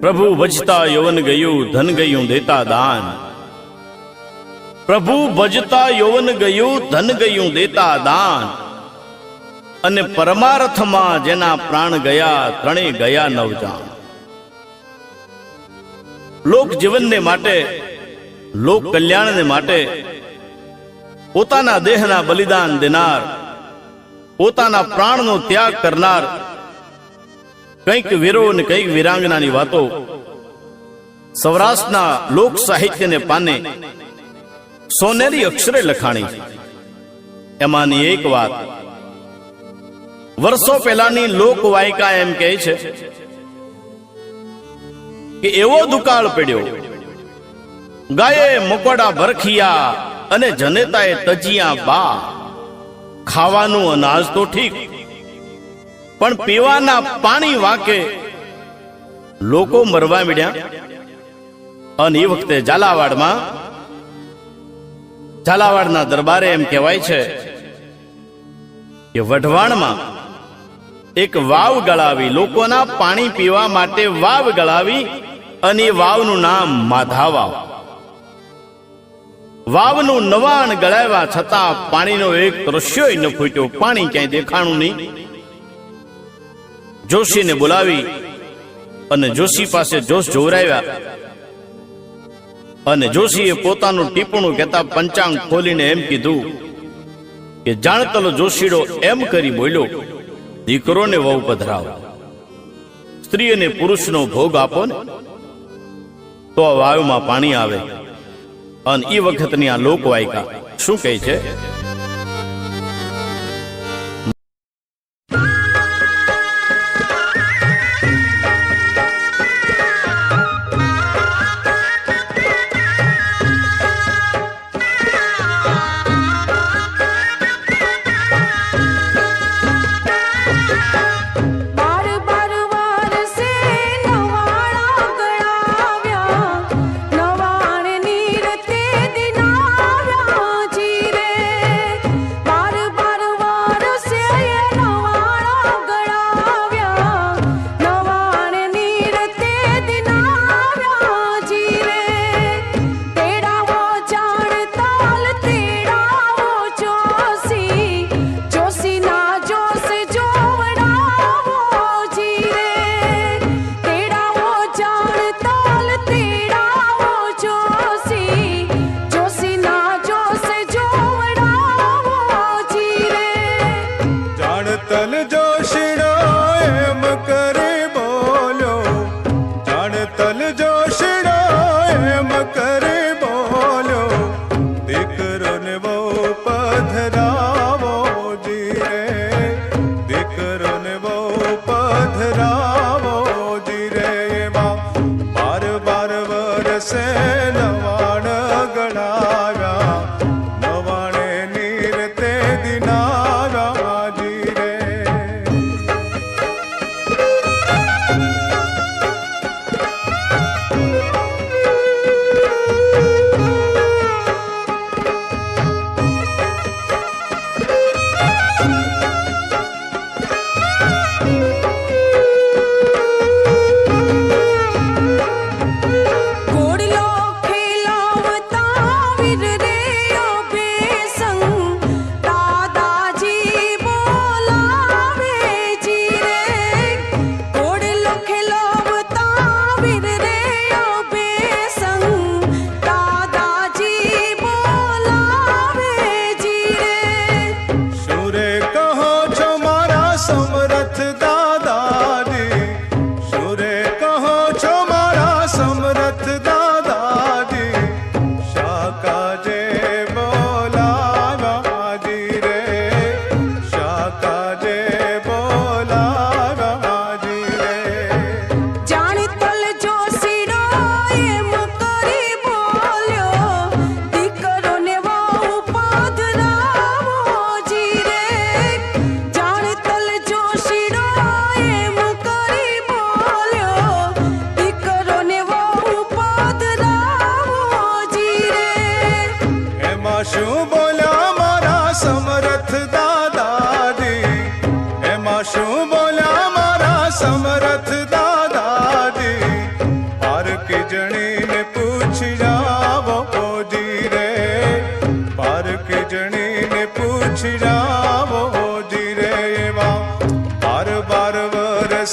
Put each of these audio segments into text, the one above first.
પ્રભુ ભજતા યૌવન ગયું, ધન ગયું, દેતા દાન. પ્રભુ ભજતા યૌવન ગયું, ધન ગયું, દેતા દાન. અને પરમાર્થમાં જેના પ્રાણ ગયા, ત્રણે ગયા નવજાન. લોક જીવનને માટે, લોક કલ્યાણને માટે પોતાના દેહના બલિદાન દેનાર, પોતાના પ્રાણનો ત્યાગ કરનાર કંઈક વીરો અને કંઈક વીરાંગનાની વાતો. સૌરાષ્ટ્રના લોક સાહિત્યને પાને સોનેરી અક્ષરે લખાણી. એમાંની એક વાત. વર્ષો પહેલાની લોકવાયકા એમ કહે છે કે એવો દુકાળ પડ્યો. ગાયે મકોડા ભરખિયા અને જનેતાએ તજિયા બા. ખાવાનું અનાજ તો ઠીક પણ પીવાના પાણી વાકે લોકો મરવા મીડ્યા. અને એ વખતે ઝાલાવાડમાં, ઝાલાવાડના દરબારે એમ કહેવાય છે કે વઢવાણમાં એક વાવ ગળાવી, લોકોના પાણી પીવા માટે વાવ ગળાવી અને વાવનું નામ માધા વાવ વાવનું નવાણ ગળાવ્યા છતાં પાણીનો એક દ્રશ્યોય ન ફૂટ્યો, પાણી ક્યાંય દેખાણું નહીં. જોશીને બોલાવી અને જોશી પાસે જોશ જોવરાવ્યા. અને જોશીએ પોતાનું ટીપણું કહેતા પંચાંગ ખોલીને એમ કીધું કે, જાણતલો જોશીડો એમ કરી બોલ્યો, દીકરોને વહુ પધરાવો સ્ત્રી અને પુરુષનો ભોગ આપો ને. તો વાયુમાં પાણી આવે. અને એ વખતની આ લોકવાયકા શું કહે છે?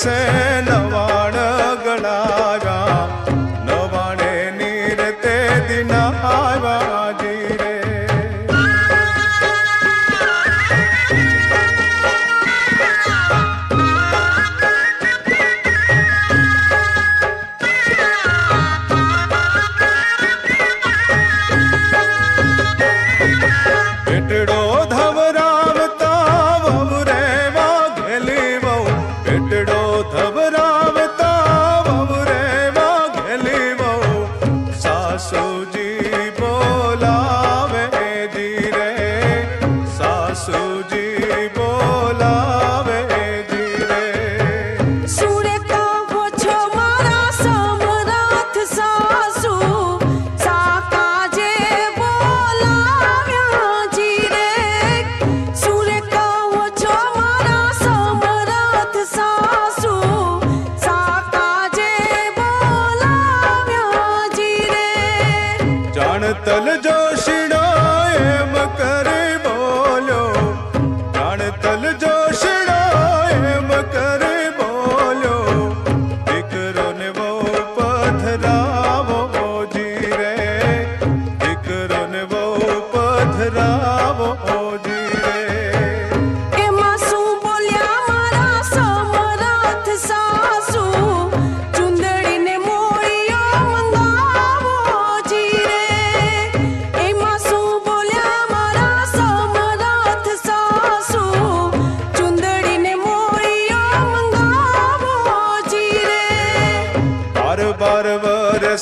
ser.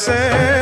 você.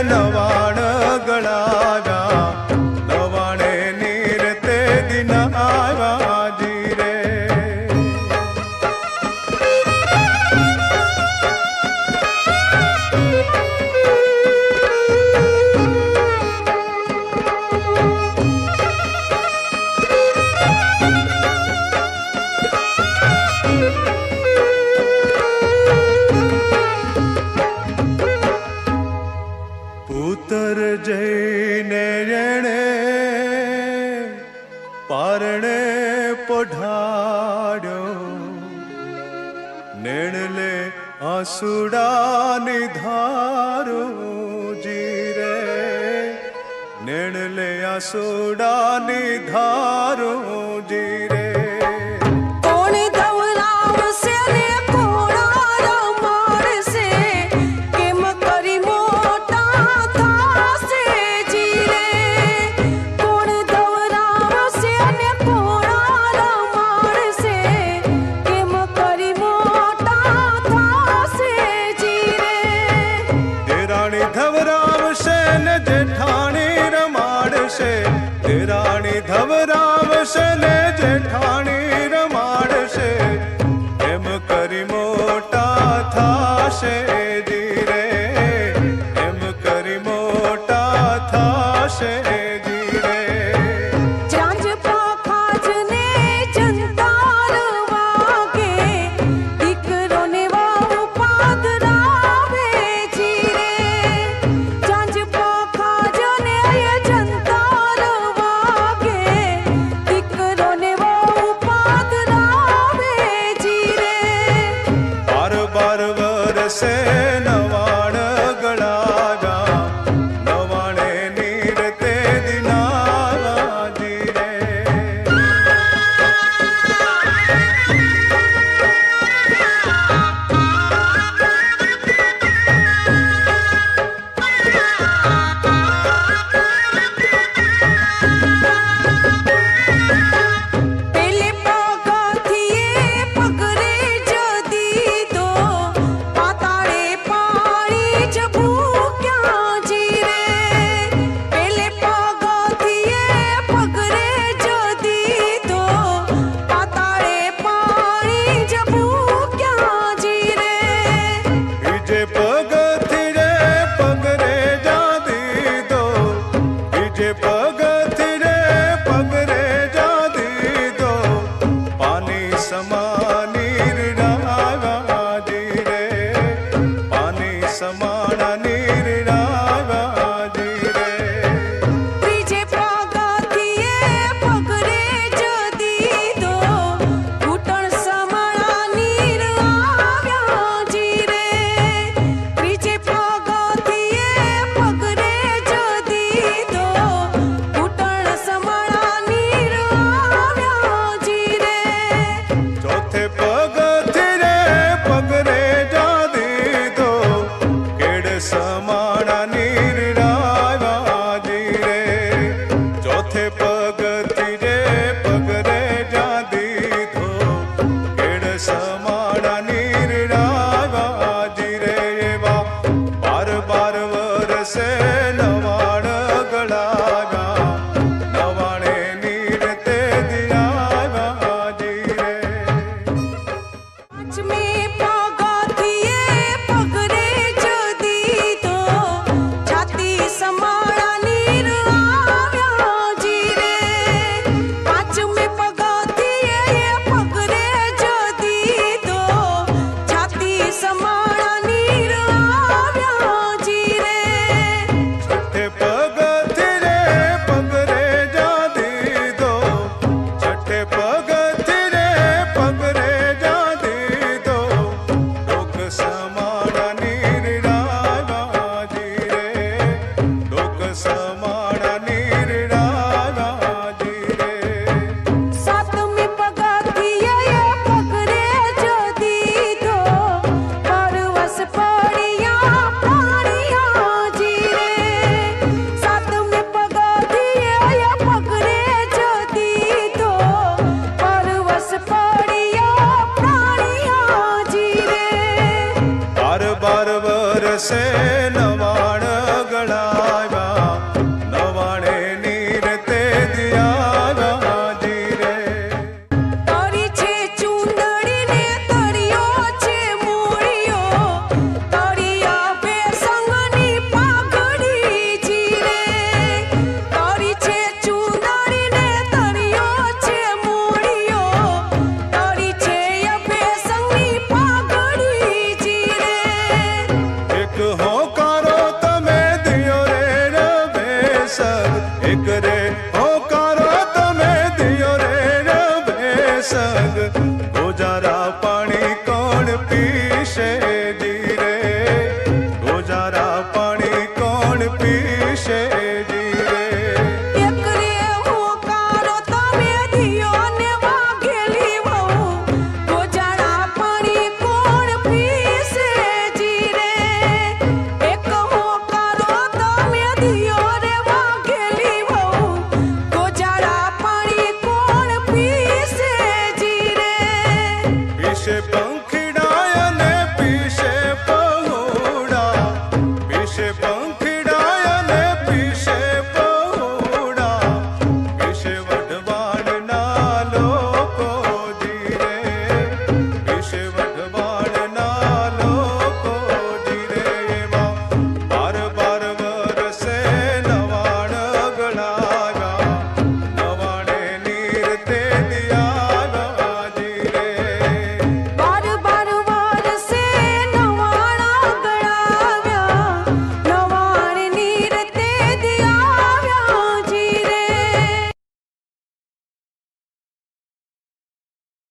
આસુડાની ધારો જી રે નેણલે આસુડાની ધારો જી રે